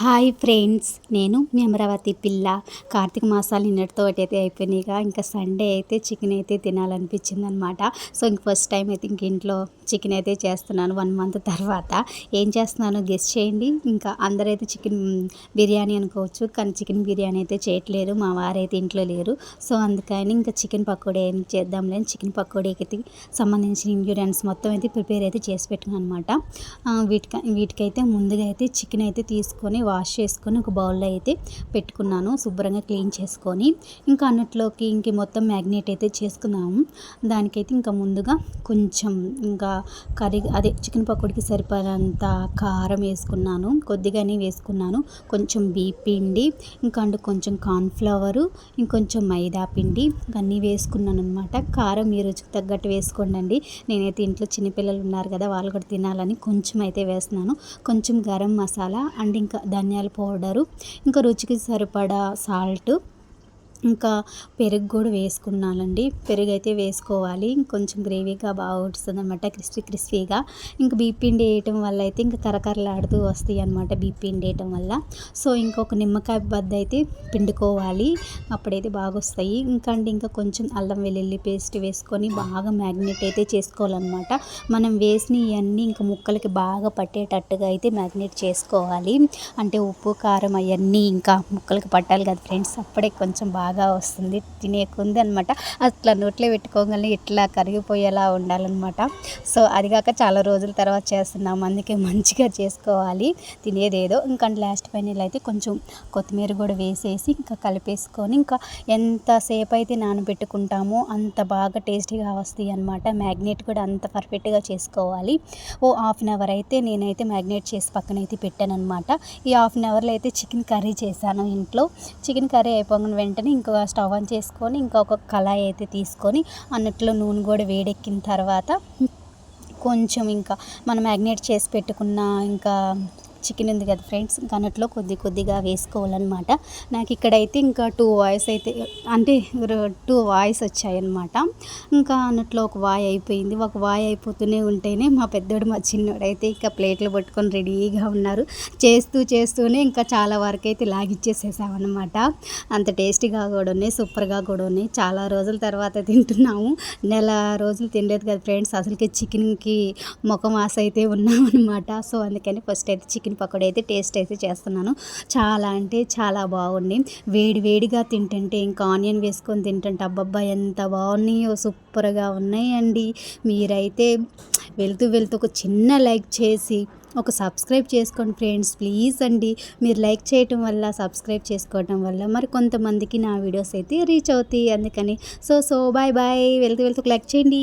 Hi friends నేను మీ అమరావతి పిల్ల. కార్తీక మాసాలు నిన్నటితో అయితే అయిపోయినాయిగా. ఇంకా సండే అయితే చికెన్ అయితే తినాలనిపించింది అనమాట సో ఇంక ఫస్ట్ టైం అయితే ఇంక ఇంట్లో చికెన్ అయితే చేస్తున్నాను వన్ మంత్ తర్వాత. ఏం చేస్తున్నాను గెస్ట్ చేయండి. ఇంకా అందరైతే చికెన్ బిర్యానీ అనుకోవచ్చు కానీ చికెన్ బిర్యానీ అయితే చేయట్లేదు. మా వారైతే ఇంట్లో లేరు. సో అందుకని ఇంకా చికెన్ పకోడీ ఏం చేద్దాంలే చికెన్ పకోడీకి సంబంధించిన ఇంగ్రీడియంట్స్ మొత్తం అయితే ప్రిపేర్ అయితే చేసి పెట్టుకున్నాను అనమాట వీటికి వీటికైతే ముందుగా అయితే చికెన్ అయితే తీసుకొని వాష్ చేసుకొని ఒక బౌల్లో అయితే పెట్టుకున్నాను శుభ్రంగా క్లీన్ చేసుకొని. ఇంకా అన్నట్లోకి ఇంక మొత్తం మ్యాగ్నేట్ అయితే చేసుకున్నాము. దానికైతే ఇంకా ముందుగా కొంచెం ఇంకా కర్రీ అదే చికెన్ పకోడీకి సరిపడంత కారం వేసుకున్నాను కొద్దిగానే వేసుకున్నాను. కొంచెం బీ పిండి ఇంకా అండ్ కొంచెం కార్న్ఫ్లవరు ఇంకొంచెం మైదా పిండి అన్నీ వేసుకున్నాను అనమాట కారం మీ రుచికి తగ్గట్టు వేసుకోండి నేనైతే ఇంట్లో చిన్నపిల్లలు ఉన్నారు కదా వాళ్ళు కూడా తినాలని కొంచెం అయితే వేస్తున్నాను. కొంచెం గరం మసాలా అండ్ ఇంకా ధనియాల పౌడరు ఇంకా రుచికి సరిపడా సాల్ట్ ఇంకా పెరుగు కూడా వేసుకున్నానండి. పెరుగు అయితే వేసుకోవాలి. ఇంకొంచెం గ్రేవీగా బాగా వస్తుంది అనమాట క్రిస్పీ క్రిస్పీగా. ఇంకా బీపిండి వేయటం వల్ల అయితే ఇంకా కరకరలాడుతూ వస్తాయి అనమాట బీపిండి వేయటం వల్ల. సో ఇంకొక నిమ్మకాయ బద్ద అయితే పిండుకోవాలి. అప్పుడైతే బాగా వస్తాయి ఇంకా అంటే ఇంకా కొంచెం అల్లం వెల్లుల్లి పేస్ట్ వేసుకొని బాగా మ్యాగ్నెట్ అయితే చేసుకోవాలన్నమాట. మనం వేసిన ఇవన్నీ ఇంకా ముక్కలకి బాగా పట్టేటట్టుగా అయితే మ్యాగ్నెట్ చేసుకోవాలి. అంటే ఉప్పు కారం అవన్నీ ఇంకా ముక్కలకి పట్టాలి కదా ఫ్రెండ్స్. అప్పుడే కొంచెం బాగా బాగా వస్తుంది తినేకుంది అనమాట అట్లా నోట్లో పెట్టుకోగానే ఇట్లా కరిగిపోయేలా ఉండాలన్నమాట. సో అది కాక చాలా రోజుల తర్వాత చేస్తున్నాం. అందుకే మంచిగా చేసుకోవాలి. తినేదేదో ఇంకా లాస్ట్ పైన అయితే కొంచెం కొత్తిమీర కూడా వేసేసి ఇంకా కలిపేసుకొని ఇంకా ఎంతసేపు అయితే నానబెట్టుకుంటామో అంత బాగా టేస్టీగా వస్తాయి అనమాట మ్యాగ్నెట్ కూడా అంత పర్ఫెక్ట్గా చేసుకోవాలి. ఓ హాఫ్ అన్ అవర్ అయితే నేనైతే మ్యాగ్నేట్ చేసి పక్కన అయితే పెట్టాను అనమాట ఈ హాఫ్ అన్ అవర్లో అయితే చికెన్ కర్రీ చేశాను ఇంట్లో. చికెన్ కర్రీ అయిపోయిన వెంటనే ఇంకా స్టవ్ ఆన్ చేసుకొని ఇంకా ఒక కళాయి అయితే తీసుకొని అన్నట్లో నూనె కూడా వేడెక్కిన తర్వాత కొంచెం ఇంకా మనం మ్యాగ్నేట్ చేసి పెట్టుకున్న ఇంకా చికెన్ ఉంది కదా ఫ్రెండ్స్ ఇంకా అన్నట్లో కొద్ది కొద్దిగా వేసుకోవాలన్నమాట. నాకు ఇక్కడైతే ఇంకా టూ వాయిస్ అయితే అంటే టూ వాయిస్ వచ్చాయన్నమాట. ఇంకా అన్నట్లో ఒక వాయ్ అయిపోయింది. ఒక వాయ్ అయిపోతూనే ఉంటేనే మా పెద్దోడు మా చిన్నోడు అయితే ఇంకా ప్లేట్లు పట్టుకొని రెడీగా ఉన్నారు. చేస్తూ చేస్తూనే ఇంకా చాలా వరకు అయితే లాగిచ్చేసేసామన్నమాట. అంత టేస్టీగా కూడా ఉన్నాయి సూపర్గా కూడా ఉన్నాయి. చాలా రోజుల తర్వాత తింటున్నాము. నెల రోజులు తినలేదు కదా ఫ్రెండ్స్ అసలుకి చికెన్కి ముఖం ఆశ అయితే ఉన్నామన్నమాట. సో అందుకని ఫస్ట్ అయితే చికెన్ చికెన్ పకోడీ అయితే టేస్ట్ అయితే చేస్తున్నాను. చాలా అంటే చాలా బాగుంది. వేడి వేడిగా తింటుంటే ఇంకా ఆనియన్ వేసుకొని తింటుంటే అబ్బబ్బా ఎంత బాగున్నాయో సూపర్గా ఉన్నాయండి. మీరైతే వెళ్తూ వెళ్తూ ఒక చిన్న లైక్ చేసి ఒక సబ్స్క్రైబ్ చేసుకోండి ఫ్రెండ్స్ ప్లీజ్ అండి. మీరు లైక్ చేయటం వల్ల సబ్స్క్రైబ్ చేసుకోవటం వల్ల మరి కొంతమందికి నా వీడియోస్ అయితే రీచ్ అవుతాయి. అందుకని సో సో బాయ్ బాయ్ వెళ్తూ వెళ్తూ లైక్ చేయండి.